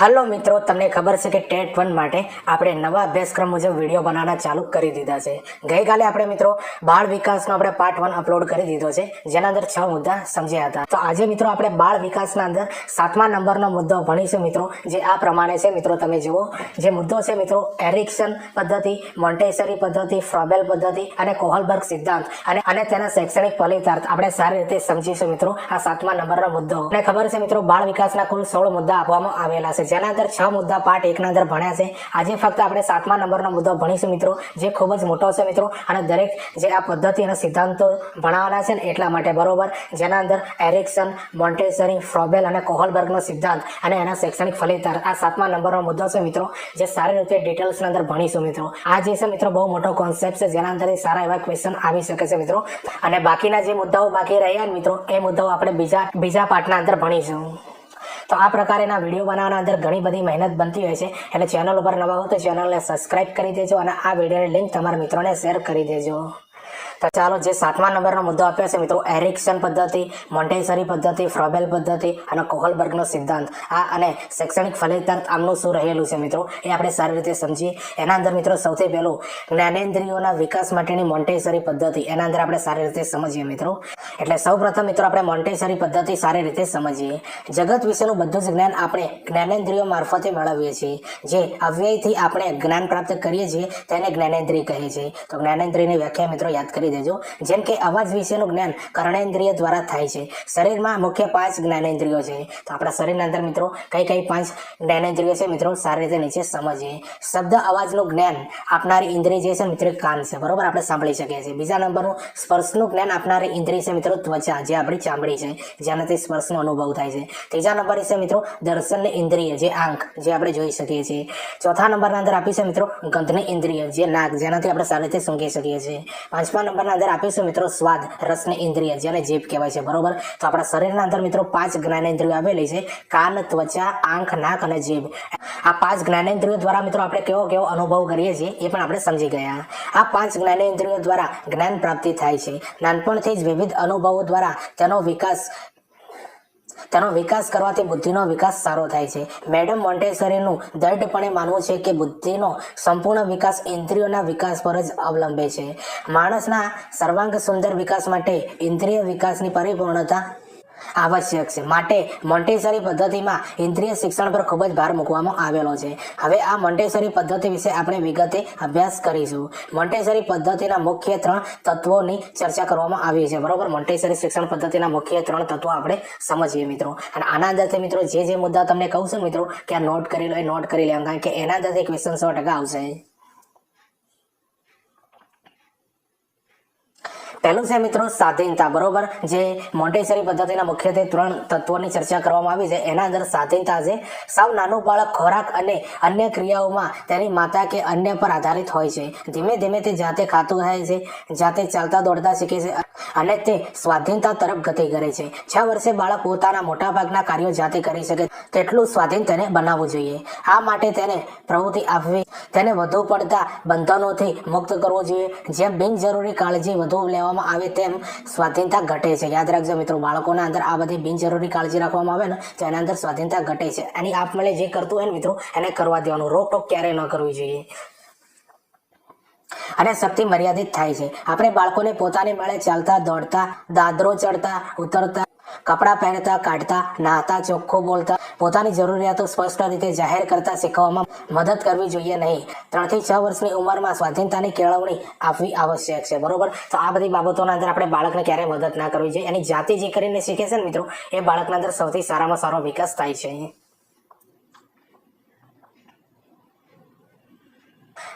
હાલો મિત્રો, તમને ખબર છે કે ટેટ વન માટે આપણે નવા અભ્યાસક્રમ મુજબ વીડિયો બનાવવાના ચાલુ કરી દીધા છે. ગઈકાલે આપણે મિત્રો બાળ વિકાસનો આપણે પાર્ટ વન અપલોડ કરી દીધો છે, જેના અંદર છ મુદ્દા સમજ્યા હતા. તો આજે મિત્રો આપણે બાળ વિકાસના અંદર સાતમા નંબરનો મુદ્દો ભણીશું મિત્રો, જે આ પ્રમાણે છે મિત્રો તમે જુઓ. જે મુદ્દો છે મિત્રો એરિક્સન પદ્ધતિ, મોન્ટેસરી પદ્ધતિ, ફ્રોબેલ પદ્ધતિ અને કોહલબર્ગ સિદ્ધાંત. અને અને તેના શૈક્ષણિક ફલિતાર્થ આપણે સારી રીતે સમજીશું મિત્રો, આ સાતમા નંબરનો મુદ્દો. અને ખબર છે મિત્રો, બાળ વિકાસના કુલ સોળ મુદ્દા આપવામાં આવેલા છે. જેના અંદર છ મુદ્દા પાર્ટ એકના અંદર ભણ્યા છે. આજે ફક્ત આપણે સાતમા નંબરનો મુદ્દો ભણીશું મિત્રો, જે ખૂબ જ મોટો છે મિત્રો. અને દરેક જે આ પદ્ધતિ અને સિદ્ધાંતો ભણાવવાના છે ને એટલા માટે બરોબર. જેના અંદર એરિક્સન મોન્ટેસરી, ફ્રોબેલ અને કોહલબર્ગનો સિદ્ધાંત અને એના શૈક્ષણિક ફલિતાર્થ. આ સાતમા નંબરનો મુદ્દો છે મિત્રો, જે સારી રીતે ડિટેલ્સના અંદર ભણીશું મિત્રો. આ જે છે મિત્રો બહુ મોટો કોન્સેપ્ટ છે, જેના અંદર સારા એવા ક્વેશ્ચન આવી શકે છે મિત્રો. અને બાકીના જે મુદ્દાઓ બાકી રહ્યા મિત્રો, એ મુદ્દાઓ આપણે બીજા બીજા પાર્ટના અંદર ભણીશું. તો આ પ્રકારેના વીડિયો બનાવવાના અંદર ઘણી બધી મહેનત બનતી હોય છે. એટલે ચેનલ ઉપર નવા હો તો ચેનલને સબસ્ક્રાઇબ કરી દેજો અને આ વિડીયોની લિંક તમારા મિત્રોને શેર કરી દેજો. તો ચાલો જે સાતમા નંબરનો મુદ્દો આપ્યો છે મિત્રો એરિક્સન પદ્ધતિ, મોન્ટેસરી પદ્ધતિ, ફ્રોબેલ પદ્ધતિ અને કોહલબર્ગનો સિદ્ધાંત. આ અને શૈક્ષણિક ફલિતાર્થ આમનું શું રહેલું છે મિત્રો? એ આપણે સારી રીતે સમજીએ. એના અંદર મિત્રો સૌથી પહેલું, જ્ઞાનેન્દ્રિયોના વિકાસ માટેની મોન્ટેસરી પદ્ધતિ. એના અંદર આપણે સારી રીતે સમજીએ મિત્રો. એટલે સૌ પ્રથમ મિત્રો આપણે મોન્ટેસરી પદ્ધતિ સારી રીતે સમજીએ. જગત વિશેનું બધું જ જ્ઞાન આપણે જ્ઞાનેન્દ્રિયો મારફતે મેળવીએ છીએ. જે અવ્યયથી આપણે જ્ઞાન પ્રાપ્ત કરીએ છીએ, તેને જ્ઞાનેન્દ્રિય કહે છે. તો જ્ઞાનેન્દ્રિયની વ્યાખ્યા મિત્રો યાદ કરી દેજો. જેમ કે અવાજ વિશેનું જ્ઞાન કર્ણેન્દ્રિય દ્વારા થાય છે. શરીરમાં મુખ્ય પાંચ જ્ઞાનેન્દ્રિયો છે. તો આપણા શરીરના અંદર મિત્રો કઈ કઈ પાંચ જ્ઞાનેન્દ્રિયો છે મિત્રો? સારી રીતે નીચે સમજીએ. શબ્દ અવાજનું જ્ઞાન આપનારી ઇન્દ્રિય જે છે મિત્રો કાન છે. બરોબર? આપણે સાંભળી શકીએ છીએ. બીજા નંબરનું સ્પર્શનું જ્ઞાન આપનારી ઇન્દ્રિય છે મિત્રો ત્વચા, જે આપણી ચામડી છે, જેનાથી સ્પર્શનો અનુભવ થાય છે. ત્રીજા નંબરે છે મિત્રો દર્શનની ઇન્દ્રિય, જે આંખ, જે આપણે જોઈ શકીએ છીએ. ચોથા નંબરના અંદર આપી છે મિત્રો ગંધની ઇન્દ્રિય, જે નાક, જેનાથી આપણે સારી રીતે સૂંઘી શકીએ છીએ. પાંચમા નંબરના અંદર આપીશું મિત્રો, સ્વાદ રસને ઇન્દ્રિય, જેને જીભ કહેવાય છે, બરોબર? તો આપણા શરીરના અંદર મિત્રો પાંચ જ્ઞાનેન્દ્રિયો આવેલી છે, કાન, ત્વચા, આંખ, નાક અને જીભ. આ પાંચ જ્ઞાનેન્દ્રિયો દ્વારા મિત્રો આપણે કેવો કેવો અનુભવ કરીએ છીએ એ પણ આપણે સમજી ગયા. આ પાંચ જ્ઞાનેન્દ્રિયો દ્વારા જ્ઞાન પ્રાપ્તિ થાય છે. નાનપણથી જ વિવિધ અનુભવો દ્વારા તેનો વિકાસ તેનો વિકાસ કરવાથી બુદ્ધિનો વિકાસ સારો થાય છે. મેડમ મોન્ટેસરીનું દ્રઢપણે માનવું છે કે બુદ્ધિનો સંપૂર્ણ વિકાસ ઇન્દ્રિયોના વિકાસ પર જ અવલંબે છે. માણસના સર્વાંગ સુંદર વિકાસ માટે ઇન્દ્રિય વિકાસની પરિપૂર્ણતા આવશ્યક છે. માટે મોન્ટેસરી પદ્ધતિમાં ઇન્દ્રિય શિક્ષણ પર ખૂબ જ ભાર મૂકવામાં આવેલો છે. હવે આ મોન્ટેસરી પદ્ધતિ વિશે આપણે વિગતે અભ્યાસ કરીશું. મોન્ટેસરી પદ્ધતિના મુખ્ય ત્રણ તત્વોની ચર્ચા કરવામાં આવી છે. બરોબર? મોન્ટેસરી શિક્ષણ પદ્ધતિના મુખ્ય ત્રણ તત્વો આપણે સમજીએ મિત્રો. અને આના અંદરથી મિત્રો, જે જે મુદ્દા તમને કહું છું મિત્રો કે આ નોટ કરી લો એ નોટ કરી લેવા કારણ કે એના અંદરથી ક્વેશ્ચન સો ટકા આવશે. પહેલું છે મિત્રો સ્વાધીનતા બરોબર? જે મોન્ટેસરી પદ્ધતિના મુખ્યત્વે ત્રણ તત્વોની ચર્ચા કરવામાં આવી છે. એના અંદર સ્વાધીનતા છે. સાવ નાનું બાળક, ખોરાક અને અન્ય ક્રિયાઓમાં તેની માતા કે અન્ય પર આધારિત હોય છે. ધીમે ધીમે તે જાતે ખાતું થાય છે, જાતે ચાલતા દોડતા શીખે છે અને તે સ્વાધીનતા તરફ ગતિ કરે છે. છ વર્ષે બાળક પોતાના મોટાભાગના કાર્યો જાતે કરી શકે. તેટલું સ્વાધીન તેને બનાવવું જોઈએ. આ માટે તેને પ્રવૃત્તિ આપવી, તેને વધુ પડતા બંધનોથી મુક્ત કરવો જોઈએ. જેમ બિનજરૂરી કાળજી વધુ લેવામાં આવે તેમ સ્વાધીનતા ઘટે છે. યાદ રાખજો મિત્રો, બાળકોના અંદર આ બધી બિનજરૂરી કાળજી રાખવામાં આવે ને, તો એના અંદર સ્વાધીનતા ઘટે છે. એની આપમેળે જે કરતું હોય ને મિત્રો, એને કરવા દેવાનું. રોકટોક ક્યારેય ન કરવી જોઈએ. અને શક્તિ મર્યાદિત થાય છે. આપણે બાળકોને પોતાની મળે, ચાલતા, દોડતા, દાદરો ચડતા, ઉતરતા કપડાં પહેરતા, કાઢતા, નાહતા, ચોખ્ખું બોલતા, પોતાની જરૂરિયાતો સ્પષ્ટ રીતે જાહેર કરતા શીખવામાં મદદ કરવી જોઈએ નહીં. ત્રણથી છ વર્ષની ઉંમરમાં સ્વાધીનતાની કેળવણી આપવી આવશ્યક છે, બરોબર? તો આ બધી બાબતોના અંદર આપણે બાળકને ક્યારેય મદદ ના કરવી જોઈએ? એની જાતે જે કરીને શીખે છે ને મિત્રો, એ બાળકના અંદર સૌથી સારામાં સારો વિકાસ થાય છે.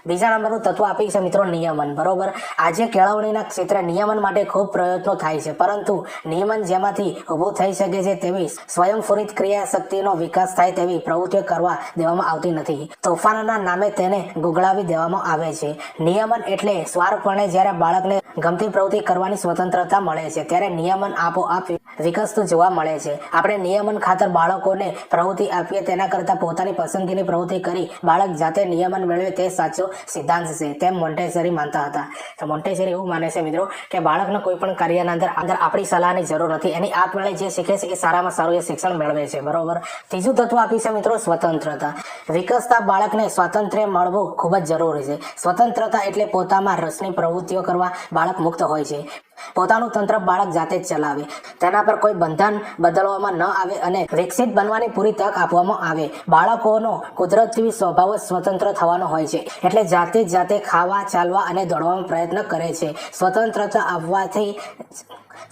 બીજા નંબરનું તત્વ આપી છે મિત્રો નિયમન, બરોબર? આજે કેળવણીના ક્ષેત્રે નિયમન માટે ખૂબ પ્રયત્નો થાય છે, પરંતુ નિયમન જેમાંથી ઊભું થઈ શકે છે તેવી સ્વયંફુરિત ક્રિયા શક્તિનો વિકાસ થાય તેવી પ્રવૃત્તિઓ કરવા દેવામાં આવતી નથી. તોફાનના નામે તેને ગુગળાવી દેવામાં આવે છે. નિયમન એટલે સ્વાર્થપણે જ્યારે બાળકને ગમતી પ્રવૃત્તિ કરવાની સ્વતંત્રતા મળે છે, ત્યારે નિયમન આપોઆપ વિકસતું જોવા મળે છે. આપણે નિયમન ખાતર બાળકોને પ્રવૃત્તિ આપીએ તેના કરતાં પોતાની પસંદગીની પ્રવૃત્તિ કરી બાળક જાતે નિયમન મેળવે તે સાચો સિદ્ધાંત છે, તેમ મોન્ટેસરી માનતા હતા. તો મોન્ટેસરી એવું માને છે, મિત્રો, કે બાળકને કોઈ પણ કાર્યના અંદર અંદર આપણી સલાહની જરૂર નથી. એની આપમેળે જે શીખે છે એ સારામાં સારું એ શિક્ષણ મેળવે છે. બરોબર? ત્રીજું તત્વ આપ્યું છે, મિત્રો, સ્વતંત્રતા. વિકસતા બાળકને સ્વાતંત્ર્ય મળવું ખૂબ જ જરૂરી છે. સ્વતંત્રતા એટલે પોતામાં રસની પ્રવૃત્તિઓ કરવા બાળક મુક્ત હોય છે. પોતાનું તંત્ર બાળક જાતે જ ચલાવે. તેના પર કોઈ બંધન બદલવામાં ન આવે અને વિકસિત બનવાની પૂરી તક આપવામાં આવે. બાળકોનો કુદરતી સ્વભાવ સ્વતંત્ર થવાનો હોય છે. એટલે જાતે જાતે ખાવા, ચાલવા અને દોડવાનો પ્રયત્ન કરે છે. સ્વતંત્રતા આપવાથી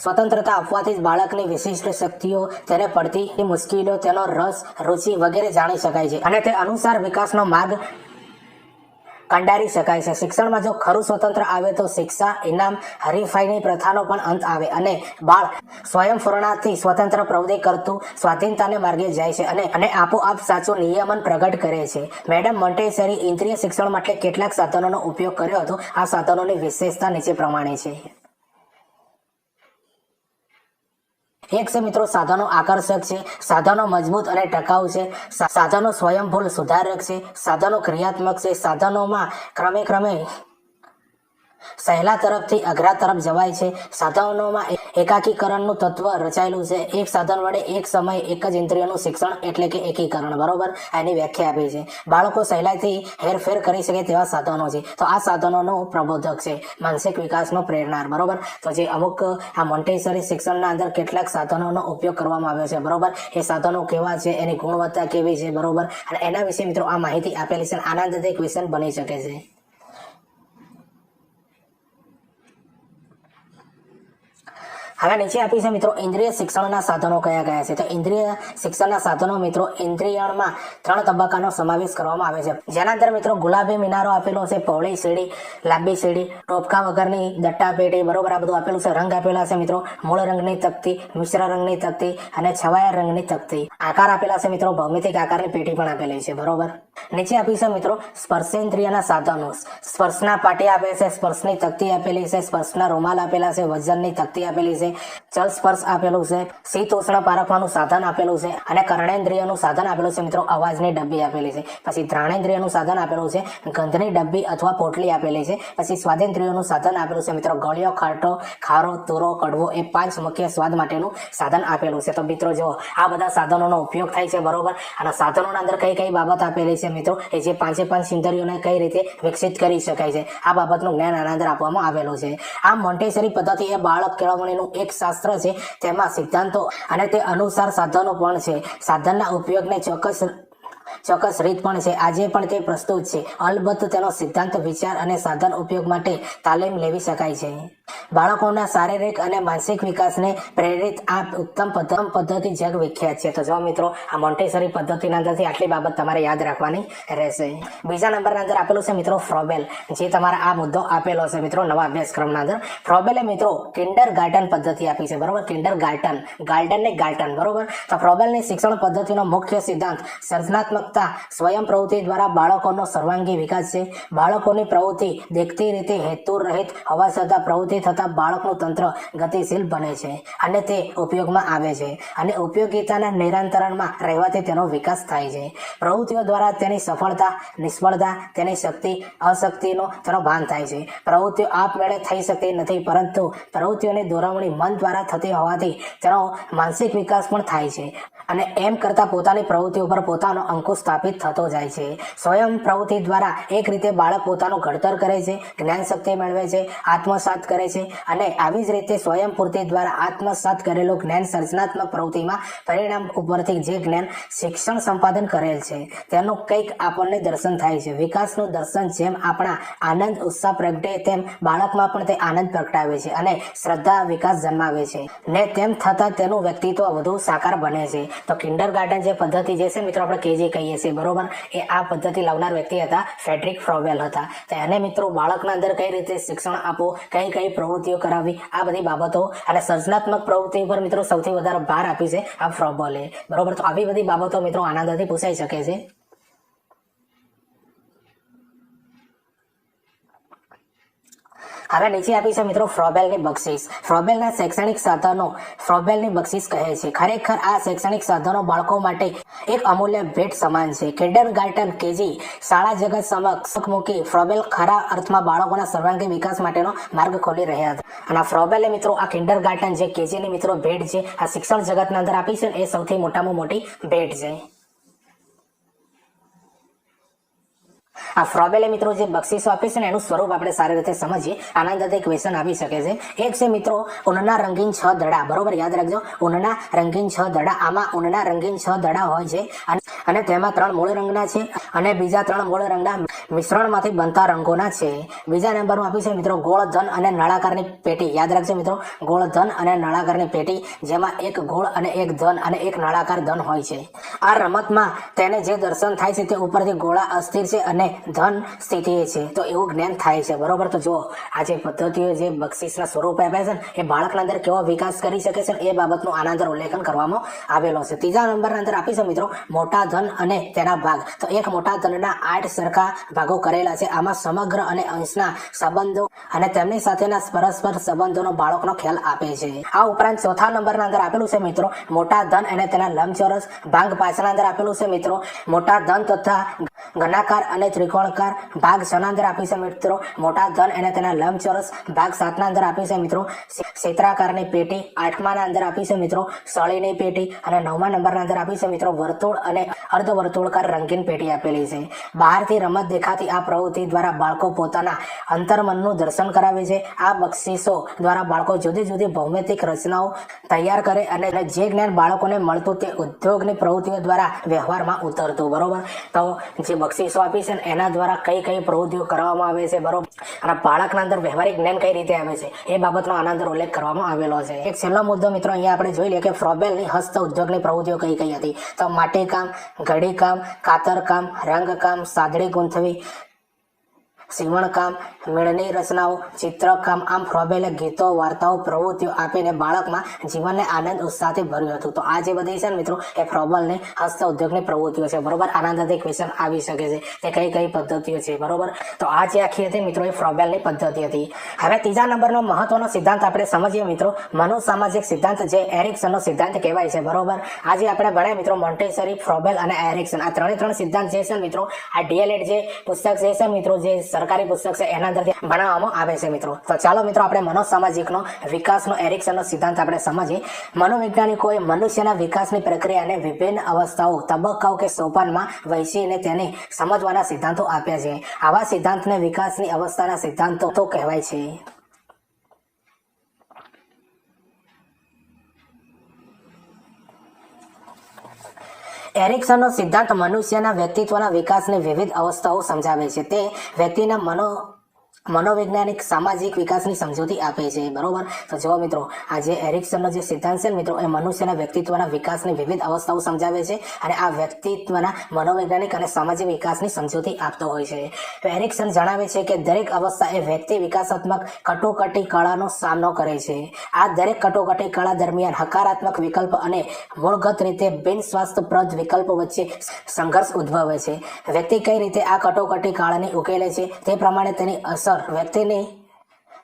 સ્વતંત્રતા આપવાથી જ બાળકની વિશિષ્ટ શક્તિઓ તેને પડતી મુશ્કેલીઓ, તેનો રસ, રુચિ વગેરે જાણી શકાય છે. અને તે અનુસાર વિકાસનો માર્ગ કંડારી શકાય છે. શિક્ષણમાં જો ખરું સ્વતંત્ર આવે તો શિક્ષા, ઇનામ, હરીફાઈની પ્રથાનો પણ અંત આવે અને બાળ સ્વયંફૂર્ણાથી સ્વતંત્ર પ્રવૃત્તિ કરતું સ્વાધીનતાને માર્ગે જાય છે અને અને આપોઆપ સાચું નિયમન પ્રગટ કરે છે. મેડમ મોન્ટેસરી ઇન્દ્રિય શિક્ષણ માટે કેટલાક સાધનોનો ઉપયોગ કર્યો હતો. આ સાધનોની વિશેષતા નીચે પ્રમાણે છે. એક મિત્રો, સાધનો આકર્ષક છે, સાધનો મજબૂત અને ટકાઉ છે સાધનો સ્વયંભૂલ સુધારક છે, સાધનો ક્રિયાત્મક છે, સાધનોમાં ક્રમે ક્રમે સહેલા તરફથી અઘરા તરફ જવાય છે. સાધનોમાં એકાકીકરણનું તત્વ રચાયેલું છે. એક સાધન વડે એક સમય એક જ ઇન્દ્રિયોનું શિક્ષણ એટલે કે એકીકરણ. બરોબર? એની વ્યાખ્યા આપી છે. બાળકો સહેલાઈથી હેરફેર કરી શકે તેવા સાધનો છે. તો આ સાધનોનો પ્રબોધક છે. માનસિક વિકાસનો પ્રેરણાર. બરોબર? તો જે અમુક આ મોન્ટેસરી શિક્ષણના અંદર કેટલાક સાધનોનો ઉપયોગ કરવામાં આવ્યો છે. બરોબર? એ સાધનો કેવા છે? એની ગુણવત્તા કેવી છે? બરોબર? અને એના વિશે મિત્રો આ માહિતી આપેલી છે આનંદદાયક વિષય બની શકે છે. હવે નીચે આપી છે મિત્રો, ઇન્દ્રિય શિક્ષણના સાધનો કયા કયા છે? તો ઇન્દ્રિય શિક્ષણના સાધનો મિત્રો ઇન્દ્રિયણમાં ત્રણ તબક્કાનો સમાવેશ કરવામાં આવે છે. જેના અંદર મિત્રો, ગુલાબી મિનારો આપેલો છે, પહોળી સીડી, લાંબી સીડી, ટોપકા વગરની દટ્ટા પેટી બરોબર, આ બધું આપેલું છે. રંગ આપેલા છે મિત્રો, મૂળ રંગની તકતી, મિશ્ર રંગની તકતી અને છવાયા રંગની તકતી. આકાર આપેલા છે મિત્રો, ભૌમિતિક આકારની પેટી પણ આપેલી છે, બરોબર? નીચે આપી છે મિત્રો, સ્પર્શેન્દ્રિયના સાધનો. સ્પર્શના પાટી આપે છે, સ્પર્શની તકતી આપેલી છે, સ્પર્શના રૂમાલ આપેલા છે, વજનની તકતી આપેલી છે ચલ સ્પર્શ આપેલું છે. શીતોષ્ણ પારખવાનું સાધન આપેલું છે અને કર્ણેન્દ્રિયનું સાધન આપેલું છે મિત્રો. અવાજની ડબ્બી આપેલી છે. પછી ઘ્રાણેન્દ્રિયનું સાધન આપેલું છે. ગંધની ડબ્બી અથવા પોટલી આપેલી છે. પછી સ્વાદેન્દ્રિયનું સાધન આપેલું છે મિત્રો. ગળ્યો, ખાટો, ખારો, તુરો, કડવો એ પાંચ મુખ્ય સ્વાદ માટેનું સાધન આપેલું છે. તો મિત્રો જો આ બધા સાધનોનો ઉપયોગ થાય છે બરોબર? અને સાધનોના અંદર કઈ કઈ બાબત આપેલી છે મિત્રો? એ જે પાંચે પાંચ ઇન્દ્રિયોને કઈ રીતે વિકસિત કરી શકાય છે? આ બાબતનું જ્ઞાન આના અંદર આપવામાં આવેલું છે. આ મોન્ટેસરી પદ્ધતિ એ બાળક કેળવણીનું એક શાસ્ત્ર છે તેમાં સિદ્ધાંતો અને તે અનુસાર સાધનો પણ છે. સાધનના ઉપયોગને ચોક્કસ ચોક્કસ રીત પણ છે. આજે પણ તે પ્રસ્તુત છે. અલબત્ત તેનો સિદ્ધાંત, વિચાર અને સાધન ઉપયોગ માટે તાલીમ લેવી શકાય છે. બાળકોના શારીરિક અને માનસિક વિકાસને પ્રેરિત આ ઉત્તમ પદ્ધ- પદ્ધતિ જગ વિખ્યાત છે. તો જો મિત્રો, આ મોન્ટેસરી પદ્ધતિના અંદરથી આટલી બાબત તમારે યાદ રાખવાની રહેશે. બીજા નંબરના અંદર આપેલું છે મિત્રો ફ્રોબેલ, જે તમારા આ મુદ્દો આપેલો છે મિત્રો નવા અભ્યાસક્રમના અંદર. ફ્રોબેલે મિત્રો કિન્ડર ગાર્ડન પદ્ધતિ આપી છે. બરોબર? કિન્ડર ગાર્ટન ગાર્ડન ને ગાર્ટન. બરોબર? તો ફ્રોબેલની શિક્ષણ પદ્ધતિનો મુખ્ય સિદ્ધાંત સર્જનાત્મકતા સ્વયં પ્રવૃત્તિ દ્વારા બાળકોનો સર્વાંગી વિકાસ છે. બાળકોની પ્રવૃત્તિ દેખતી રીતે હેતુ રહિત, હોવા છતાં પ્રવૃત્તિ થતાં બાળકનું તંત્ર ગતિશીલ બને છે અને તે ઉપયોગમાં આવે છે અને ઉપયોગીતાના નિરંતરણમાં રહેવાથી તેનો વિકાસ થાય છે. પ્રવૃત્તિઓ દ્વારા તેની સફળતા, નિષ્ફળતા, તેની શક્તિ, અશક્તિનો તેનો ભાન થાય છે. પ્રવૃત્તિઓ આપમેળે થઈ શકતી નથી, પરંતુ પ્રવૃત્તિઓની દોરવણી મન દ્વારા થતી હોવાથી તેનો માનસિક વિકાસ પણ થાય છે. અને એમ કરતા પોતાની પ્રવૃત્તિઓ પર પોતાનો અંકુશ સ્થાપિત થતો જાય છે. સ્વયં પ્રવૃત્તિ દ્વારા એક રીતે બાળક પોતાનું ઘડતર કરે છે જ્ઞાન શક્તિ મેળવે છે, આત્મસાત કરે છે અને આવી જ રીતે સ્વયં પૂર્તિ દ્વારા આત્મસાત કરેલું જ્ઞાન સર્જનાત્મક પ્રવૃત્તિમાં પરિણામ ઉપરથી જે જ્ઞાન શિક્ષણ સંપાદન કરેલ છે, તેનું કંઈક આપણને દર્શન થાય છે. વિકાસનું દર્શન જેમ આપણા આનંદ, ઉત્સાહ પ્રગટે, તેમ બાળકમાં પણ તે આનંદ પ્રગટાવે છે અને શ્રદ્ધા, વિકાસ જન્માવે છે. ને તેમ થતાં તેનું વ્યક્તિત્વ વધુ સાકાર બને છે. તો કિન્ડર ગાર્ડન જે પદ્ધતિ જે છે મિત્રો, આપણે કેજી કહીએ. છીએ, બરોબર? એ આ પદ્ધતિ લાવનાર વ્યક્તિ હતા ફેડરિક ફ્રોવેલ હતા. એને મિત્રો બાળકના અંદર કઈ રીતે શિક્ષણ આપવું કઈ કઈ પ્રવૃત્તિઓ કરાવવી, આ બધી બાબતો અને સર્જનાત્મક પ્રવૃત્તિ પર મિત્રો સૌથી વધારે ભાર આપી છે આ ફ્રોબલે બરોબર? તો આવી બધી બાબતો મિત્રો આનંદથી પૂછાઈ શકે છે. હવે નીચે આપી છે મિત્રો ફ્રોબેલની બક્ષિસ. ફ્રોબેલના શૈક્ષણિક સાધનો ફ્રોબેલની બક્ષિસ કહે છે. ખરેખર આ શૈક્ષણિક સાધનો બાળકો માટે એક અમૂલ્ય ભેટ સમાન છે. કિન્ડર ગાર્ટન કેજી શાળા જગત સમક્ષ મૂકી ફ્રોબેલ ખરા અર્થમાં બાળકોના સર્વાંગી વિકાસ માટેનો માર્ગ ખોલી રહ્યા હતા. અને ફ્રોબેલે મિત્રો આ કિન્ડર ગાર્ટન જે કેજીની મિત્રો ભેટ છે આ શિક્ષણ જગતના અંદર આપી છે એ સૌથી મોટામાં મોટી ભેટ છે. આ ફ્રોબેલે મિત્રો જે બક્ષિસો આપે છે ને, એનું સ્વરૂપ આપણે સારી રીતે સમજીએ. આના અંદર એક ક્વેશ્ચન આવી શકે છે. એક છે મિત્રો, ઊનના રંગીન છ દડા. બરોબર યાદ રાખજો. ઊનના રંગીન છ દડા. આમાં ઊનના રંગીન છ દડા હોય છે. અને તેમાં ત્રણ મૂળ રંગના છે અને બીજા ત્રણ મૂળ રંગના મિશ્રણમાંથી બનતા રંગોના છે. બીજા નંબરમાં આપ્યું છે મિત્રો, ગોળ, ધન અને નળાકારની પેટી. યાદ રાખજો મિત્રો, ગોળ, ધન અને નળાકારની પેટી, જેમાં એક ગોળ અને એક ધન અને એક નળાકાર ધન હોય છે. આ રમતમાં તેને જે દર્શન થાય છે તે ઉપરથી ગોળા અસ્થિર છે અને ધન સ્થિતિ છે. તો એવું જ્ઞાન થાય છે. બરોબર? તો જો આ જે પદ્ધતિઓ, જે બક્ષિસના સ્વરૂપે આપ્યા છે એ બાળકના અંદર કેવો વિકાસ કરી શકે છે એ બાબતનું આના ઉલ્લેખન કરવામાં આવેલો છે. ત્રીજા નંબરના અંદર આપી છે મિત્રો, મોટા ધન અને તેના ભાગ. તો એક મોટા ધનના આઠ સરખા ભાગો કરેલા છે. આમાં સમગ્ર અને અંશના સંબંધો અને તેમની સાથેના પરસ્પર સંબંધોનો બાળકનો ખ્યાલ આપે છે. આ ઉપરાંત ચોથા નંબરના અંદર આપેલું છે મિત્રો, મોટા ધન અને તેના લંબચોરસ ભાગ પાછળના અંદર આપેલું છે મિત્રો, મોટા ધન તથા ઘનાકાર અને ત્રિકોણકાર ભાગ અંદર આપી છે મિત્રો? મોટા ધન અને તેના લંબચોરસ ભાગ સાતના અંદર આપી છે મિત્રો. ક્ષેત્રાકારની પેટી આઠમાના અંદર આપી છે મિત્રો. સળીની પેટી અને નવમા નંબરના અંદર આપી છે મિત્રો. વર્તુળ અને અર્ધવર્તુળકાર રંગીન પેટી આપેલી છે. બહારથી રમત દેખાતી આ પ્રવૃત્તિ દ્વારા બાળકો પોતાના અંતર્મનનું દર્શન કરાવે છે. આ બક્ષિસો દ્વારા બાળકો જુદી જુદી ભૌમિતિક રચનાઓ તૈયાર કરે અને જે જ્ઞાન બાળકોને મળતું તે ઉદ્યોગની પ્રવૃત્તિઓ દ્વારા વ્યવહારમાં ઉતરતું. બરોબર? તો જે બક્ષિસો આપી છે એના દ્વારા કઈ કઈ પ્રવૃત્તિઓ કરવામાં આવે છે, બરોબર? અને બાળકના અંદર વ્યવહારિક જ્ઞાન કઈ રીતે આવે છે, એ બાબતનો આના અંદર ઉલ્લેખ કરવામાં આવેલો છે. એક છેલ્લો મુદ્દો મિત્રો અહીંયા આપણે જોઈ લઈએ કે ફ્રોબેલની હસ્ત ઉદ્યોગની પ્રવૃત્તિઓ કઈ કઈ હતી? તો માટીકામ, ઘડીકામ, કાતરકામ, રંગકામ, સાદડી ગૂંથવી સીવણકામ મેળની રચનાઓ, ચિત્રકામ આમ ફ્રોબેલે ગીતો, વાર્તાઓ, પ્રવૃત્તિઓ આપીને બાળકમાં જીવનને આનંદ, ઉત્સાહથી ભર્યું હતું. તો આ જે બધી છે મિત્રો, એ ફ્રોબલની હસ્ત ઉદ્યોગની પ્રવૃત્તિઓ છે. બરોબર? આનંદથી ક્વેશ્ચન આવી શકે છે. તે કઈ કઈ પદ્ધતિઓ છે? બરોબર? તો આ જે આખી હતી મિત્રો, એ ફ્રોબેલની પદ્ધતિ હતી. હવે ત્રીજા નંબરનો મહત્વનો સિદ્ધાંત આપણે સમજીએ મિત્રો. મનોસામાજિક સિદ્ધાંત જે એરિક્સનનો સિદ્ધાંત કહેવાય છે. બરોબર? આજે આપણે ભણ્યા મિત્રો, મોન્ટેસરી, ફ્રોબેલ અને એરિક્સન. આ ત્રણે ત્રણ સિદ્ધાંત જે છે મિત્રો, આ ડીએલએડ જે પુસ્તક છે મિત્રો, જે સરકારી પુસ્તક છે, એના અંદરથી ભણાવવામાં આવે છે મિત્રો. તો ચાલો મિત્રો, આપણે મનોસામાજિકનો વિકાસનો એરિક્સનનો સિદ્ધાંત આપણે સમજીએ. મનોવૈજ્ઞાનિકોએ મનુષ્યના વિકાસની પ્રક્રિયાને વિભિન્ન અવસ્થાઓ, તબક્કાઓ કે સોપાનમાં વહેંચીને તેને સમજવાના સિદ્ધાંતો આપ્યા છે. આવા સિદ્ધાંતને વિકાસની અવસ્થાના સિદ્ધાંતો તો કહેવાય છે. એરિક્સનનો સિદ્ધાંત મનુષ્યના વ્યક્તિત્વના વિકાસની વિવિધ અવસ્થાઓ સમજાવે છે. તે વ્યક્તિના મનો મનોવૈજ્ઞાનિક સામાજિક વિકાસની સમજૂતી આપે છે. બરોબર? તો જો મિત્રો આ એરિક્સનનો જે સિદ્ધાંત છે મિત્રો, એ મનુષ્યના વ્યક્તિત્વના વિકાસની વિવિધ અવસ્થાઓ સમજાવે છે અને આ વ્યક્તિત્વના મનોવૈજ્ઞાનિક અને સામાજિક વિકાસની સમજૂતી આપતો હોય છે. તો એરિક્સન જણાવે છે કે દરેક અવસ્થા એ વ્યક્તિ વિકાસાત્મક કટોકટી કળાનો સામનો કરે છે. આ દરેક કટોકટી કળા દરમિયાન હકારાત્મક વિકલ્પ અને મૂળગત રીતે બિન સ્વાસ્થ્યપ્રદ વિકલ્પો વચ્ચે સંઘર્ષ ઉદ્ભવે છે. વ્યક્તિ કઈ રીતે આ કટોકટી કાળને ઉકેલે છે? તે પ્રમાણે તેની અસર વ્યક્તિની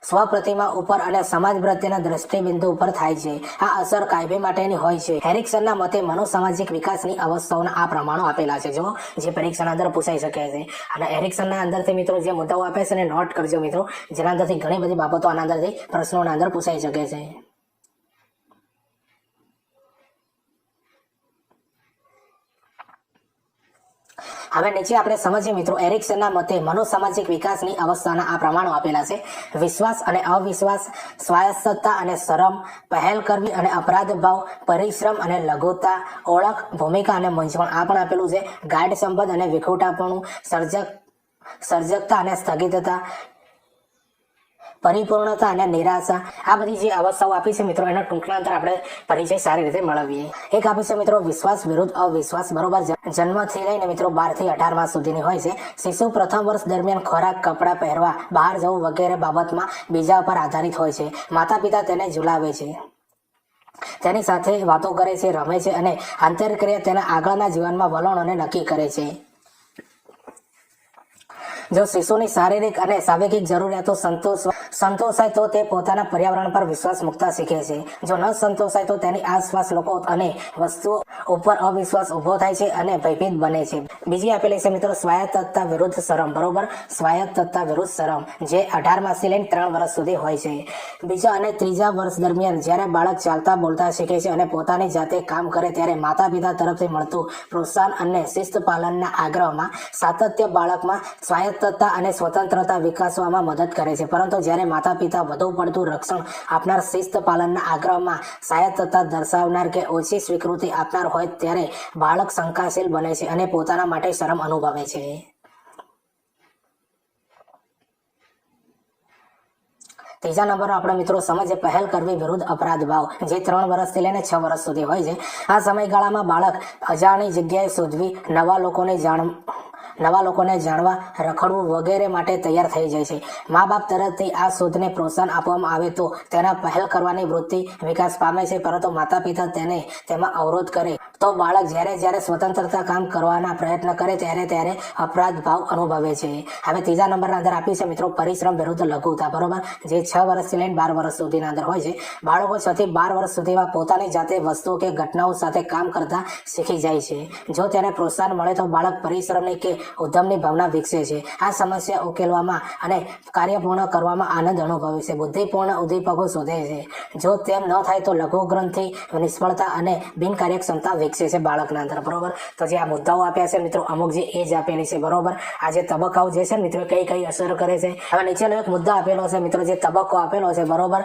સ્વપ્રતિમા ઉપર અને સમાજ પ્રત્યેના દ્રષ્ટિબિંદુ ઉપર થાય છે. આ અસર કાયમી માટેની હોય છે. હેરિક્સનના મતે મનોસામાજિક વિકાસની અવસ્થાઓના આ પ્રમાણો આપેલા છે. જો, જે પરીક્ષાના અંદર પૂછાઈ શકે છે. અને હેરિક્સનના અંદરથી મિત્રો જે મુદ્દાઓ આપે છે એને નોટ કરજો મિત્રો, જેના અંદરથી ઘણી બધી બાબતો આના અંદરથી પ્રશ્નોના અંદર પૂછાઈ શકે છે. હવે નીચે આપણે સમજીએ મિત્રો, એરિક્સનના મતે મનોસામાજિક વિકાસની અવસ્થાના આ પ્રમાણો આપેલા છે. વિશ્વાસ અને અવિશ્વાસ, સ્વાયત્તતા અને શરમ પહેલ કરવી અને અપરાધ ભાવ, પરિશ્રમ અને લઘુતા, ઓળખ, ભૂમિકા અને મૂંઝવણ, આ પણ આપેલું છે. ગાઢ સંબંધ અને વિખોટાપણું, સર્જક, સર્જકતા અને સ્થગિતતા પરિપૂર્ણતા અને નિરાશા. આ બધી જે અવસ્થાઓ આપી છે મિત્રો, એના ટૂંકના અંતર આપણે પરિચય સારી રીતે મેળવીએ. એક આપી છે મિત્રો, વિશ્વાસ વિરુદ્ધ અવિશ્વાસ. બરોબર જન્મથી લઈને મિત્રો બારથી અઢાર માસ સુધીની હોય છે. શિશુ પ્રથમ વર્ષ દરમિયાન ખોરાક, કપડાં પહેરવા, બહાર જવું વગેરે બાબતમાં બીજા પર આધારિત હોય છે. માતા પિતા તેને ઝુલાવે છે. તેની સાથે વાતો કરે છે, રમે છે અને આંતરક્રિયા તેના આગળના જીવનમાં વલણોને નક્કી કરે છે. જો શિશુની શારીરિક અને સાવેગિક જરૂરિયાતો સંતોષ સંતોષાય તો તે પોતાના પર્યાવરણ પર વિશ્વાસ મૂકતા શીખે છે. જો ન સંતોષાય તો તેની આસપાસ લોકો અને વસ્તુઓ ઉપર અવિશ્વાસ ઊભો થાય છે અને ભયભીત બને છે. બીજી આપેલી છે મિત્રો, સ્વાયત્તતા વિરુદ્ધ શરમ. બરોબર? સ્વાયત્તતા વિરુદ્ધ શરમ, જે અઢાર માસથી લઈને ત્રણ વર્ષ સુધી હોય છે. બીજા અને ત્રીજા વર્ષ દરમિયાન જ્યારે બાળક ચાલતા બોલતા શીખે છે અને પોતાની જાતે કામ કરે ત્યારે માતા પિતા તરફથી મળતું પ્રોત્સાહન અને શિસ્ત પાલનના આગ્રહમાં સાતત્ય બાળકમાં સ્વાયત્તતા અને સ્વતંત્રતા વિકાસવામાં મદદ કરે છે. પરંતુ જ્યારે માતા પિતા વધુ પડતું રક્ષણ આપનાર શિસ્ત પાલનના આગ્રહમાં સ્વાયત્તતા દર્શાવનાર કે ઓછી સ્વીકૃતિ આપનાર હોય ત્યારે બાળક શંકાશીલ બને છે અને પોતાના માટે શરમ અનુભવે છે. ત્રીજા નંબરનો આપણે મિત્રો સમજે, પહેલ કરવી વિરુદ્ધ અપરાધ ભાવ, જે ત્રણ વર્ષથી લઈને છ વર્ષ સુધી હોય છે. આ સમયગાળામાં બાળક અજાણી જગ્યાએ શોધવી, નવા લોકોને જાણ નવા લોકોને જાણવા, રખડવું વગેરે માટે તૈયાર થઈ જાય છે. મા બાપ તરફથી આ શોધને પ્રોત્સાહન આપવામાં આવે તો તેના પહેલ કરવાની વૃત્તિ વિકાસ પામે છે, પરંતુ માતા પિતા તેને તેમાં અવરોધ કરે. તો બાળક જ્યારે જ્યારે સ્વતંત્રતા કામ કરવાના પ્રયત્ન કરે, ત્યારે ત્યારે અપરાધ ભાવ અનુભવે છે. હવે ત્રીજા નંબરના અંદર આપી છે, મિત્રો, પરિશ્રમ વિરુદ્ધ લઘુતા, બરોબર? જે છ વર્ષથી લઈને બાર વર્ષ સુધીના અંદર હોય છે. બાળકો છ થી બાર વર્ષ સુધીમાં પોતાની જાતે વસ્તુઓ કે ઘટનાઓ સાથે કામ કરતા શીખી જાય છે. જો તેને પ્રોત્સાહન મળે તો બાળક પરિશ્રમની કે ઉદ્યમની ભાવના વિકસે છે. આ સમસ્યા ઉકેલવામાં અને કાર્ય પૂર્ણ કરવામાં આનંદ અનુભવે છે. બુદ્ધિપૂર્ણ ઉદ્દીપકો શોધે છે. જો તેમ ન થાય તો લઘુ ગ્રંથિ નિષ્ફળતા અને બિનકાર્યક્ષમતા વિકસે છે બાળકના અંદર. બરોબર? તો જે આ મુદ્દાઓ આપ્યા છે મિત્રો અમુક જે એજ આપેલી છે. બરોબર? આ જે તબક્કાઓ જે છે મિત્રો કઈ કઈ અસર કરે છે? હવે નીચેનો એક મુદ્દા આપેલો છે મિત્રો, જે તબક્કો આપેલો છે. બરોબર?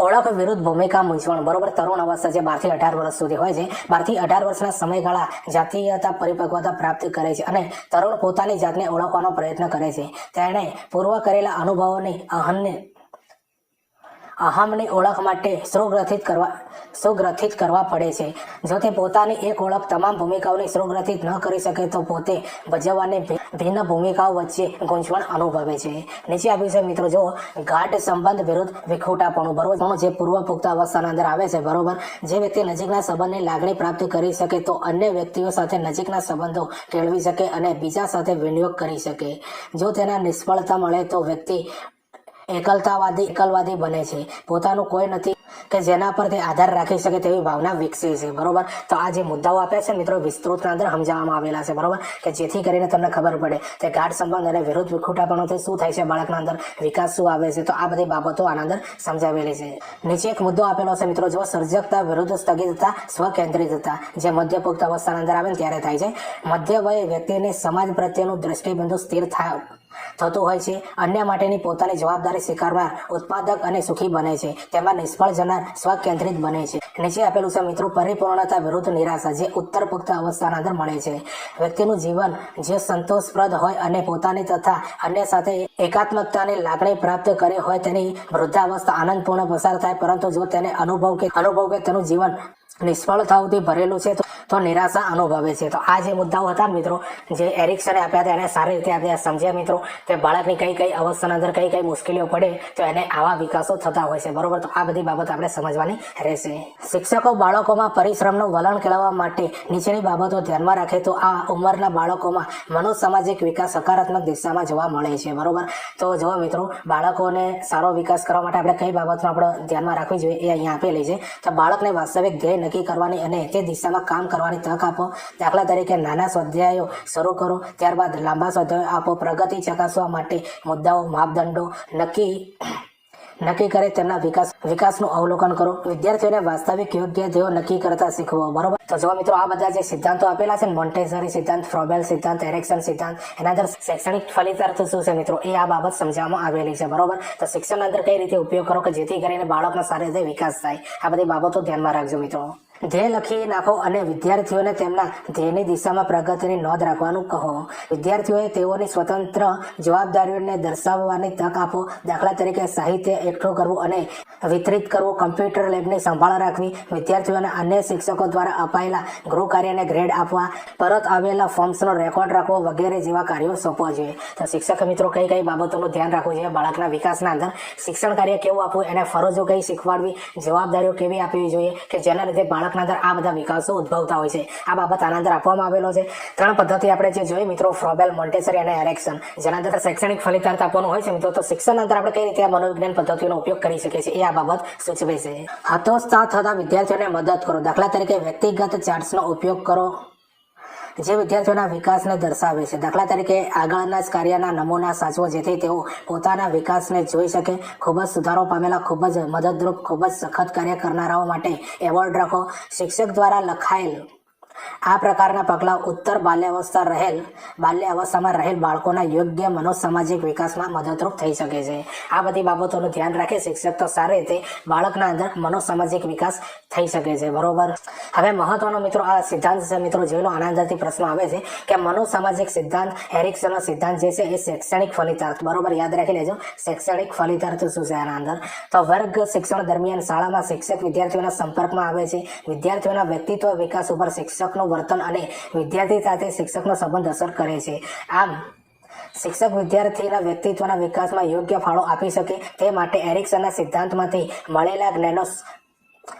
ઓળખ વિરુદ્ધ ભૂમિકા મૂંઝવણ. બરોબર, તરુણ અવસ્થા જે બારથી અઢાર વર્ષ સુધી હોય છે. બારથી અઢાર વર્ષના સમયગાળા જાતીયતા પરિપક્વતા પ્રાપ્ત કરે છે અને તરુણ પોતાની જાતને ઓળખવાનો પ્રયત્ન કરે છે. તેણે પૂર્વ કરેલા અનુભવોની અહનને અહમની ઓળખ માટે સુગ્રથિત કરવા સુગ્રથિત કરવા પડે છે. જો તે પોતાની એક ઓળખ તમામ ભૂમિકાઓને સુગ્રથિત ન કરી શકે તો પોતે ભજવવાની ભિન્ન ભૂમિકાઓ વચ્ચે ગૂંચવણ અનુભવે છે. નીચે આપ્યું છે, મિત્રો, જો ગાઢ સંબંધ વિરુદ્ધ વિખોટાપણું. બરોબર? જે પૂર્વ પુખ્ત અવસ્થાના અંદર આવે છે, બરોબર? જે વ્યક્તિ નજીકના સંબંધની લાગણી પ્રાપ્ત કરી શકે તો અન્ય વ્યક્તિઓ સાથે નજીકના સંબંધો કેળવી શકે અને બીજા સાથે વિનિયોગ કરી શકે. જો તેના નિષ્ફળતા મળે તો વ્યક્તિ એકલતાવાદી એકલવાદી બને છે. પોતાનું કોઈ નથી કે જેના પર તે આધાર રાખી શકે તેવી ભાવના વિકસે છે. બરોબર? તો આ જે મુદ્દાઓ આપ્યા છે મિત્રો, વિસ્તૃતના અંદર સમજાવવામાં આવેલા છે. બરોબર? કે જેથી કરીને તમને ખબર પડે કે ગાઢ સંબંધ અને વિરુદ્ધ વિખૂટાપણોથી શું થાય છે બાળકના અંદર? વિકાસ શું આવે છે? તો આ બધી બાબતો આના અંદર સમજાવેલી છે. નીચે એક મુદ્દો આપેલો છે મિત્રો, જો સર્જકતા વિરુદ્ધ સ્થગિતતા, સ્વકેન્દ્રિતતા, જે મધ્ય પુખ્ત અવસ્થાના અંદર આવે ત્યારે થાય છે. મધ્ય વય વ્યક્તિને સમાજ પ્રત્યેનું દ્રષ્ટિબિંદુ સ્થિર થાય થતું હોય છે. અન્ય માટેની પોતાની જવાબદારી સ્વીકારવા ઉત્પાદક અને સુખી બને છે. તેમાં નિષ્ફળ જનાર સ્વકેન્દ્રિત બને છે. નીચે આપેલું છે, મિત્રો, પરિપૂર્ણતા વિરુદ્ધ નિરાશા, જે ઉત્તર પુખ્ત અવસ્થાના અંદર મળે છે. વ્યક્તિનું જીવન જે સંતોષપ્રદ હોય અને પોતાની તથા અન્ય સાથે એકાત્મકતાની લાગણી પ્રાપ્ત કરે હોય તેની વૃદ્ધાવસ્થા આનંદપૂર્ણ પસાર થાય, પરંતુ જો તેને અનુભવ કે અનુભવ કે તેનું જીવન નિષ્ફળતાઓથી ભરેલું છે, તો નિરાશા અનુભવે છે. તો આ જે મુદ્દાઓ હતા મિત્રો, જે એરિક્સને આપ્યા હતા, એને સારી રીતે આપણે સમજ્યા મિત્રો, કે બાળકની કઈ કઈ અવસ્થાના અંદર કઈ કઈ મુશ્કેલીઓ પડે, તો એને આવા વિકાસો થતા હોય છે. બરોબર? તો આ બધી બાબત આપણે સમજવાની રહેશે. શિક્ષકો બાળકોમાં પરિશ્રમનું વલણ કેળવવા માટે નીચેની બાબતો ધ્યાનમાં રાખે, તો આ ઉંમરના બાળકોમાં મનોસામાજિક વિકાસ સકારાત્મક દિશામાં જોવા મળે છે. બરોબર? તો જો મિત્રો, બાળકોને સારો વિકાસ કરવા માટે આપણે કઈ બાબતનો આપણે ધ્યાનમાં રાખવી જોઈએ એ અહીંયા આપેલી છે. તો બાળકને વાસ્તવિક ધ્યેય નક્કી કરવાની અને તે દિશામાં કામ કરવાની તક આપો. દાખલા તરીકે નાના સ્વાધ્યાયો શરૂ કરો, ત્યારબાદ લાંબા સ્વાધ્યાયો આપો. પ્રગતિ ચકાસવા માટે મુદ્દાઓ, માપદંડો નક્કી નક્કી કરે તેમના વિકાસ વિકાસનું અવલોકન કરો. વિદ્યાર્થીઓને વાસ્તવિક યોગ્ય ધ્યેયો નક્કી કરતા શીખવો. બરોબર? તો જો મિત્રો, આ બધા જે સિદ્ધાંતો આપેલા છે મોન્ટેસરી સિદ્ધાંત ફ્રોબેલ સિદ્ધાંત એરેક્સન સિદ્ધાંત, એના અંદર શૈક્ષણિક ફલિતાર્થ શું છે મિત્રો? એ આ બાબત સમજાવવામાં આવેલી છે. બરોબર? તો શિક્ષણના અંદર કઈ રીતે ઉપયોગ કરો કે જેથી કરીને બાળકનો સારી રીતે વિકાસ થાય? આ બધી બાબતો ધ્યાનમાં રાખજો મિત્રો. ધ્યેય લખી નાખો અને વિદ્યાર્થીઓને તેમના ધ્યેયની દિશામાં પ્રગતિની નોંધ રાખવાનું કહો. વિદ્યાર્થીઓએ તેઓની સ્વતંત્ર જવાબદારીઓને દર્શાવવાની તક આપો. દાખલા તરીકે સાહિત્ય એકઠું કરવું અને વિતરિત કરવું, કમ્પ્યુટર લેબની સંભાળ રાખવી, વિદ્યાર્થીઓને અન્ય શિક્ષકો દ્વારા અપાયેલા ગૃહ કાર્યને ગ્રેડ આપવા, પરત આવેલા ફોર્મ્સનો રેકોર્ડ રાખવો વગેરે જેવા કાર્યો સોંપવા જોઈએ. તો શિક્ષક મિત્રો, કઈ કઈ બાબતોનું ધ્યાન રાખવું જોઈએ? બાળકના વિકાસના અંદર શિક્ષણ કાર્ય કેવું આપવું? એને ફરજો કઈ શીખવાડવી? જવાબદારીઓ કેવી આપવી જોઈએ? કે જેના લીધે બાળક બાળકના અંદર આ બધા વિકાસો ઉદ્ભવતા હોય છે. આ બાબત આના અંદર આપવામાં આવેલો છે. ત્રણ પદ્ધતિ આપણે જે જોઈએ મિત્રો, ફ્રોબેલ, મોન્ટેસરી અને એરેક્શન જેના અંદર શૈક્ષણિક ફલિતાર્થ આપવાનું હોય છે, મિત્રો, તો શિક્ષણ અંદર આપણે કઈ રીતે આ મનોવિજ્ઞાન પદ્ધતિનો ઉપયોગ કરી શકીએ છીએ એ આ બાબત સૂચવે છે. હતોત્સાહ થતા વિદ્યાર્થીઓને મદદ કરો. દાખલા તરીકે વ્યક્તિગત ચાર્ટ્સનો ઉપયોગ કરો. જે વિદ્યાર્થીઓના વિકાસને દર્શાવે છે. દાખલા તરીકે આગળના જ કાર્યના નમૂના સાચવો જેથી તેઓ પોતાના વિકાસને જોઈ શકે. ખૂબ જ સુધારો પામેલા, ખૂબ જ મદદરૂપ, ખૂબ જ સખત કાર્ય કરનારાઓ માટે એવોર્ડ રાખો. શિક્ષક દ્વારા લખાયેલ આ પ્રકારના પગલાં ઉત્તર બાલ્યાવસ્થા રહેલ, બાલ્યાવસ્થામાં રહેલ બાળકોના યોગ્ય મનોસામાજિક વિકાસમાં મદદરૂપ થઈ શકે છે. આ બધી બાબતોનું ધ્યાન રાખે શિક્ષક તો સારી રીતે બાળકના અંદર મનોસામાજિક વિકાસ થઈ શકે છે. બરોબર? હવે મહત્વનો મિત્રો આ સિદ્ધાંત છે. મિત્રો જેનો આના પ્રશ્ન આવે છે કે મનોસામાજિક સિદ્ધાંત, એરિક્સનનો સિદ્ધાંત જે છે એ શૈક્ષણિક ફલિતાર્થ. બરોબર? યાદ રાખી લેજો. શૈક્ષણિક ફલિતાર્થ શું છે આના અંદર? તો વર્ગ શિક્ષણ દરમિયાન શાળામાં શિક્ષક વિદ્યાર્થીઓના સંપર્કમાં આવે છે. વિદ્યાર્થીઓના વ્યક્તિત્વ વિકાસ ઉપર શિક્ષકનું વર્તન અને વિદ્યાર્થી સાથે શિક્ષકનો સંબંધ અસર કરે છે. આમ, શિક્ષક વિદ્યાર્થીના વ્યક્તિત્વના વિકાસમાં યોગ્ય ફાળો આપી શકે તે માટે એરિક્સનના સિદ્ધાંતમાંથી મળેલા જ્ઞાનનો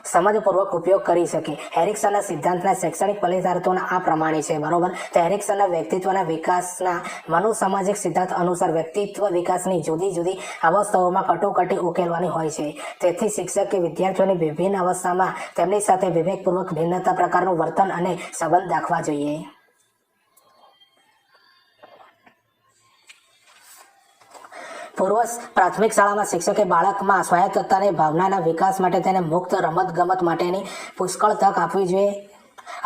સમજપૂર્વક ઉપયોગ કરી શકે. એરિક્સનના સિદ્ધાંતના શૈક્ષણિક ફલિતાર્થોના આ પ્રમાણે છે, બરોબર? તો એરિક્સનના વ્યક્તિત્વના વિકાસના મનોસામાજિક સિદ્ધાંત અનુસાર વ્યક્તિત્વ વિકાસની જુદી જુદી અવસ્થાઓમાં કટોકટી ઉકેલવાની હોય છે. તેથી શિક્ષકે વિદ્યાર્થીઓની વિભિન્ન અવસ્થામાં તેમની સાથે વિવેકપૂર્વક ભિન્નતા પ્રકારનું વર્તન અને સંબંધ દાખવા જોઈએ. પૂર્વ પ્રાથમિક શાળામાં શિક્ષકે બાળકમાં સ્વાયત્તતાની ભાવનાના વિકાસ માટે તેને મુક્ત રમત ગમત માટેની પુષ્કળ તક આપવી જોઈએ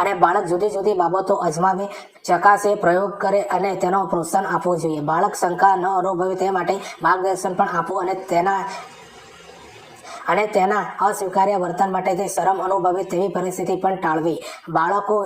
અને બાળક જુદી જુદી બાબતો અજમાવે ચકાસે, પ્રયોગ કરે અને તેનો પ્રોત્સાહન આપવું જોઈએ. બાળક શંકા ન અનુભવે તે માટે માર્ગદર્શન પણ આપવું અને તેના અને તેના અસ્વીકાર્ય વર્તન માટે તે શરમ અનુભવે તેવી પરિસ્થિતિ પણ ટાળવી. બાળકો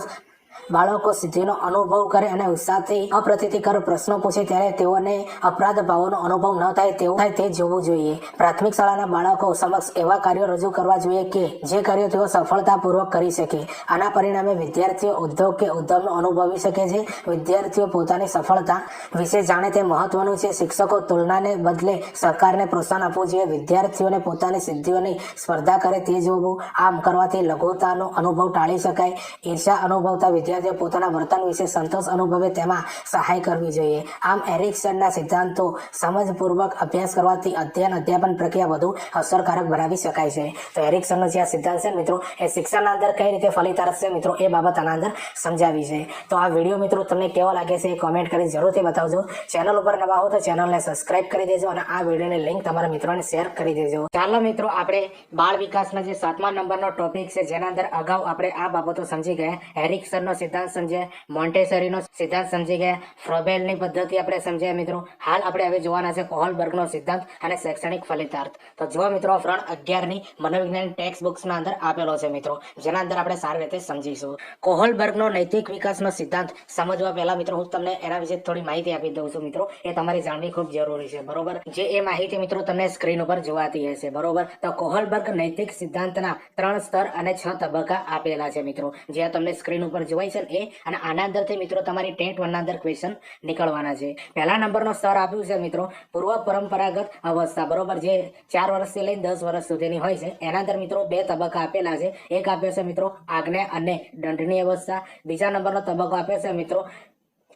બાળકો સિદ્ધિનો અનુભવ કરે અને ઉત્સાહથી અપ્રતિકર પ્રશ્નો પૂછે ત્યારે તેઓને અપરાધ ભાવોનો અનુભવ ન થાય તેવું થાય તે જોવું જોઈએ. પ્રાથમિક શાળાના બાળકો સમક્ષ એવા કાર્યો રજૂ કરવા જોઈએ કે જે કાર્યો તેઓ સફળતાપૂર્વક કરી શકે. આના પરિણામે વિદ્યાર્થીઓ ઉદ્યોગ કે ઉદ્યમનો અનુભવી શકે છે. વિદ્યાર્થીઓ પોતાની સફળતા વિશે જાણે તે મહત્વનું છે. શિક્ષકો તુલનાને બદલે સરકારને પ્રોત્સાહન આપવું જોઈએ. વિદ્યાર્થીઓને પોતાની સિદ્ધિઓની સ્પર્ધા કરે તે જોવું. આમ કરવાથી લઘુતાનો અનુભવ ટાળી શકાય. ઈર્ષા અનુભવતા વિદ્યાર્થીઓ પોતાના વર્તન વિશે સંતોષ અનુભવે તેમાં સહાય કરવી જોઈએ. આમ એરિક્સનના સિદ્ધાંતો સમજપૂર્વક અભ્યાસ કરવાથી અધ્યયન, અધ્યાપન પ્રક્રિયા વધુ અસરકારક બનાવી શકાય છે. તો એરિક્સનનો જે આ સિદ્ધાંત છે મિત્રો, એ શિક્ષણના અંદર કઈ રીતે ફલિતાર્થ છે મિત્રો, એ બાબત આના અંદર સમજાવી છે. તો આ વીડિયો મિત્રો તમને કેવો લાગે છે એ કોમેન્ટ કરી જરૂરથી બતાવજો. ચેનલ ઉપર નવા હો તો ચેનલને સબસ્ક્રાઇબ કરી દેજો અને આ વિડીયોની લિંક તમારા મિત્રોને શેર કરી દેજો. ચાલો મિત્રો, આપણે બાળ વિકાસના જે સાતમા નંબરનો ટોપિક છે, જેના અંદર અગાઉ આપણે આ બાબતો સમજી ગયા. એરિક્સનનો સિદ્ધાંત સમજ્યા મોન્ટેસરીનો સિદ્ધાંત સમજી ગયા, ફ્રોબેલની પદ્ધતિ આપણે સમજ્યા મિત્રો. હાલ આપણે હવે જોવાના છે કોહલબર્ગનો સિદ્ધાંત અને શૈક્ષણિક ફલિતાર્થ. તો જો મિત્રો ફ્રન્ટ અગિયારની મનોવિજ્ઞાન ટેક્સ્ટ બુક્સના અંદર આપેલો છે મિત્રો, જેના અંદર આપણે સારી રીતે સમજીશું. કોહલબર્ગનો નૈતિક વિકાસનો સિદ્ધાંત સમજવા પહેલા મિત્રો, હું તમને એના વિશે થોડી માહિતી આપી દઉં છું મિત્રો. એ તમારી જાણવી ખૂબ જરૂરી છે, બરોબર? જે એ માહિતી મિત્રો તમને સ્ક્રીન ઉપર જોવાતી હશે, બરોબર? તો કોહલબર્ગ નૈતિક સિદ્ધાંતના ત્રણ સ્તર અને છ તબક્કા આપેલા છે મિત્રો. જે તમને સ્ક્રીન ઉપર જોવાય છે ને એ અને આના અંદરથી મિત્રો તમારી ટેન્ટ વનના અંદર ક્વેશ્ચન નીકળવાના છે. પહેલા નંબરનો સ્તર આપ્યું છે મિત્રો. પૂર્વ પરંપરાગત અવસ્થા, બરોબર? જે ચાર વર્ષથી લઈને દસ વર્ષ સુધીની હોય છે. એના અંદર મિત્રો બે તબક્કા આપેલા છે. એક આપ્યો છે મિત્રો, આજ્ઞા અને દંડની અવસ્થા. બીજા નંબરનો તબક્કો આપ્યો છે મિત્રો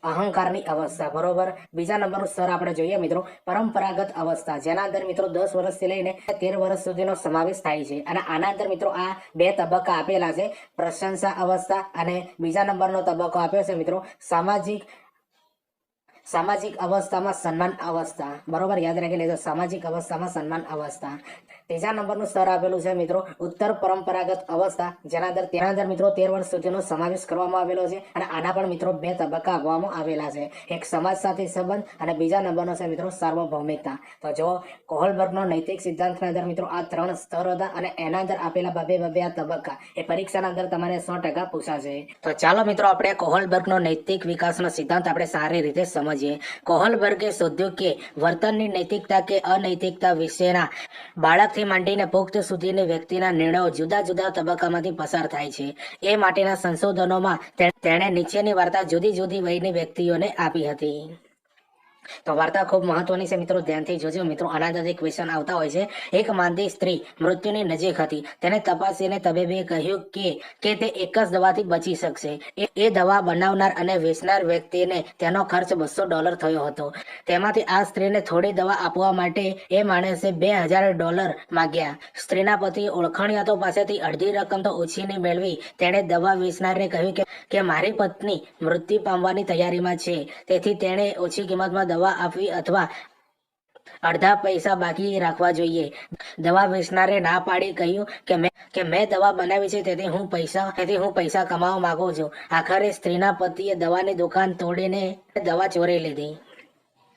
અહંકારની અવસ્થા, બરોબર? બીજા નંબરનું સ્તર આપણે જોઈએ મિત્રો, પરંપરાગત અવસ્થા, જેના અંદર મિત્રો દસ વર્ષથી લઈને તેર વર્ષ સુધીનો સમાવેશ થાય છે. અને આના અંદર મિત્રો આ બે તબક્કા આપેલા છે, પ્રશંસા અવસ્થા અને બીજા નંબરનો તબક્કો આપ્યો છે મિત્રો, સામાજિક સામાજિક અવસ્થામાં સન્માન અવસ્થા. બરોબર? યાદ રાખી લેજો, સામાજિક અવસ્થામાં સન્માન અવસ્થા. ત્રીજા નંબરનું સ્તર આવેલું છે મિત્રો. ઉત્તર પરંપરાગત અવસ્થા, જેના અંદર તેના અંદર મિત્રો તેર વર્ષ સુધીનો સમાવેશ કરવામાં આવેલો છે અને આના પણ મિત્રો બે તબક્કા આપવામાં આવેલા છે. એક સમાજ સાથે સંબંધ અને બીજા નંબરનો છે મિત્રો સાર્વભૌમિકતા. તો જો કોહલબર્ગનો નૈતિક સિદ્ધાંતના અંદર મિત્રો આ ત્રણ સ્તર હતા અને એના અંદર આપેલા બબે બબે તબક્કા, એ પરીક્ષાના અંદર તમારે સો ટકા પૂછાશે. તો ચાલો મિત્રો આપણે કોહલબર્ગનો નૈતિક વિકાસનો સિદ્ધાંત આપણે સારી રીતે સમજીએ. કોહલબર્ગે શોધ્યું કે વર્તનની નૈતિકતા કે અનૈતિકતા વિશેના બાળકથી માંડીને પુખ્ત સુધીની વ્યક્તિના નિર્ણયો જુદા જુદા તબક્કામાંથી પસાર થાય છે. એ માટેના સંશોધનોમાં તેણે નીચેની વાર્તા જુદી જુદી વયની વ્યક્તિઓને આપી હતી. તો વાર્તા ખૂબ મહત્વની છે મિત્રો. ધ્યાનથી જોજો. મિત્રો આના જે ક્વેશ્ચન આવતા હોય છે. એક માંદી સ્ત્રી મૃત્યુની નજીક હતી. તેને તપાસીને તબીબે કહ્યું કે કે તે એક જ દવાથી બચી શકશે. એ- દવા બનાવનાર અને વેચનાર વ્યક્તિને તેનો ખર્ચ બસો ડોલર થયો હતો. તેમાંથી આ સ્ત્રીને થોડી દવા આપવા માટે એ માણસે બે હજાર ડોલર માંગ્યા. સ્ત્રીના પતિ ઓળખાણિયાતો પાસેથી અડધી રકમ તો ઓછીને મેળવી. તેણે દવા વેચનારને કહ્યું કે મારી પત્ની મૃત્યુ પામવાની તૈયારીમાં છે. તેથી તેણે ઓછી કિંમતમાં દવા આપવી અથવા અડધા પૈસા બાકી રાખવા જોઈએ. દવા વેચનારે ના પાડી કહ્યું કે મેં કે મેં દવા બનાવી છે, તેથી હું પૈસા, તેથી હું પૈસા કમાવા માંગુ છું. આખરે સ્ત્રીના પતિએ દવાની દુકાન તોડીને દવા ચોરી લીધી.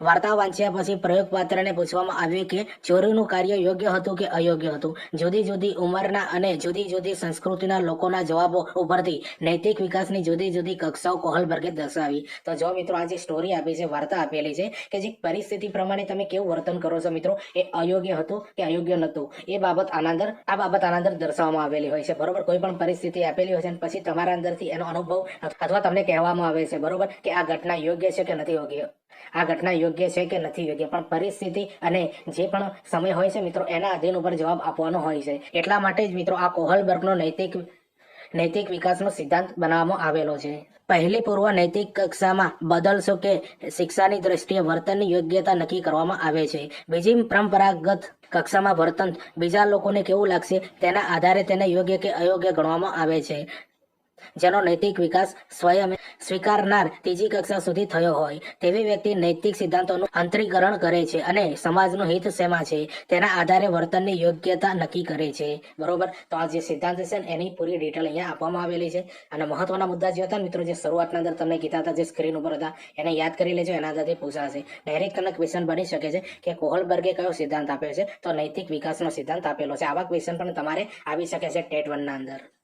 વાર્તા વાંચ્યા પછી પ્રયોગ પાત્રને પૂછવામાં આવ્યું કે ચોરીનું કાર્ય યોગ્ય હતું કે અયોગ્ય હતું? જુદી જુદી ઉંમરના અને જુદી જુદી સંસ્કૃતિના લોકોના જવાબો ઉપરથી નૈતિક વિકાસની જુદી જુદી કક્ષાઓ કોહલબર્ગે દર્શાવી. તો જો મિત્રો આ જે સ્ટોરી આપી છે, વાર્તા આપેલી છે કે જે પરિસ્થિતિ પ્રમાણે તમે કેવું વર્તન કરો છો મિત્રો? એ અયોગ્ય હતું કે અયોગ્ય નહોતું? એ બાબત આના આ બાબત આના દર્શાવવામાં આવેલી હોય છે, બરોબર? કોઈ પણ પરિસ્થિતિ આપેલી હોય છે પછી તમારા અંદરથી એનો અનુભવ અથવા તમને કહેવામાં આવે છે, બરોબર? કે આ ઘટના યોગ્ય છે કે નથી યોગ્ય? આ ઘટના યોગ્ય છે કે નથી યોગ્ય? પણ પરિસ્થિતિ અને જે પણ સમય હોય છે મિત્રો, એના અધીન ઉપર જવાબ આપવાનો હોય છે. એટલા માટે જ મિત્રો, આ કોહલબર્ગનો નૈતિક નૈતિક વિકાસનો સિદ્ધાંત બનાવવામાં આવેલો છે. પહેલી પૂર્વ નૈતિક કક્ષામાં બદલશો કે શિક્ષાની દ્રષ્ટિએ વર્તનની યોગ્યતા નક્કી કરવામાં આવે છે. બીજી પરંપરાગત કક્ષામાં વર્તન, બીજા લોકોને કેવું લાગશે તેના આધારે તેને યોગ્ય કે અયોગ્ય ગણવામાં આવે છે. જેનો નૈતિક વિકાસ સ્વયં સ્વીકારનાર ત્રીજી કક્ષા સુધી થયો હોય, તેવી વ્યક્તિ નૈતિક સિદ્ધાંતોનું અંતરીકરણ કરે છે અને સમાજનું હિત શેમાં છે, તેના આધારે વર્તનની યોગ્યતા નક્કી કરે છે. બરોબર? તો આ જે સિદ્ધાંત છે એની પૂરી ડિટેલ અહીંયા આપવામાં આવેલી છે. અને મહત્વના મુદ્દા જે હતા મિત્રો, જે શરૂઆતના અંદર તમને કીધા હતા, જે સ્ક્રીન ઉપર હતા, એને યાદ કરી લેજો, એના આધારથી પૂછાશે ડાયરેક્ટ તમને ક્વેશ્ચન બની શકે છે કે કોહલબર્ગે કયો સિદ્ધાંત આપ્યો છે? તો નૈતિક વિકાસનો સિદ્ધાંત આપેલો છે. આવા ક્વેશ્ચન પણ તમારે આવી શકે છે ટેટ વનના અંદર.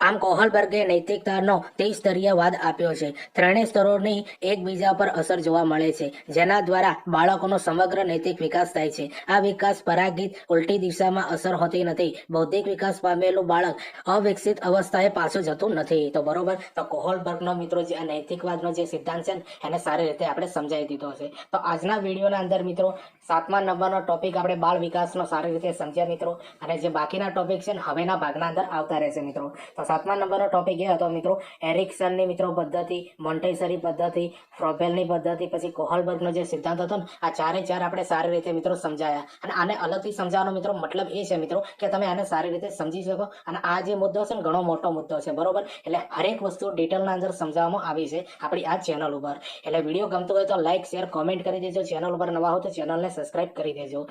આમ કોહલબર્ગે નૈતિકતાનો ત્રિસ્તરીય વાદ આપ્યો છે. ત્રણેય સ્તરોની એકબીજા પર અસર જોવા મળે છે, જેના દ્વારા બાળકોનો સમગ્ર નૈતિક વિકાસ થાય છે. આ વિકાસ પરાગિત ઉલટી દિશામાં અસર હોતી નથી. બૌદ્ધિક વિકાસ પામેલું બાળક અવિકસિત અવસ્થાએ પાછું જતું નથી. તો બરોબર? તો કોહલબર્ગનો મિત્રો જે નૈતિકવાદનો જે સિદ્ધાંત છે એને સારી રીતે આપણે સમજાવી દીધો છે. તો આજના વિડીયોના અંદર મિત્રો, સાતમા નંબરનો ટોપિક આપણે બાળ વિકાસનો સારી રીતે સમજ્યા મિત્રો. અને જે બાકીના ટોપિક છે હવેના ભાગના અંદર આવતા રહેશે મિત્રો. તો સાતમા નંબરનો ટોપિક એ હતો મિત્રો. એરિક્સનની મિત્રો પદ્ધતિ, મોન્ટેસરી પદ્ધતિ, ફ્રોબેલની પદ્ધતિ, પછી કોહલબર્ગનો જે સિદ્ધાંત હતો ને, આ ચારે ચાર આપણે સારી રીતે મિત્રો સમજાયા. અને આને અલગથી સમજાવવાનો મિત્રો મતલબ એ છે મિત્રો કે તમે આને સારી રીતે સમજી શકો. અને આ જે મુદ્દો છે ને, ઘણો મોટો મુદ્દો છે, બરોબર? એટલે હરેક વસ્તુ ડિટેલના અંદર સમજાવવામાં આવી છે આપણી આ ચેનલ ઉપર. એટલે વીડિયો ગમતો હોય તો લાઇક શેર, કોમેન્ટ કરી દેજો. ચેનલ ઉપર નવા હો તો ચેનલને સબસ્ક્રાઇબ કરી દેજો.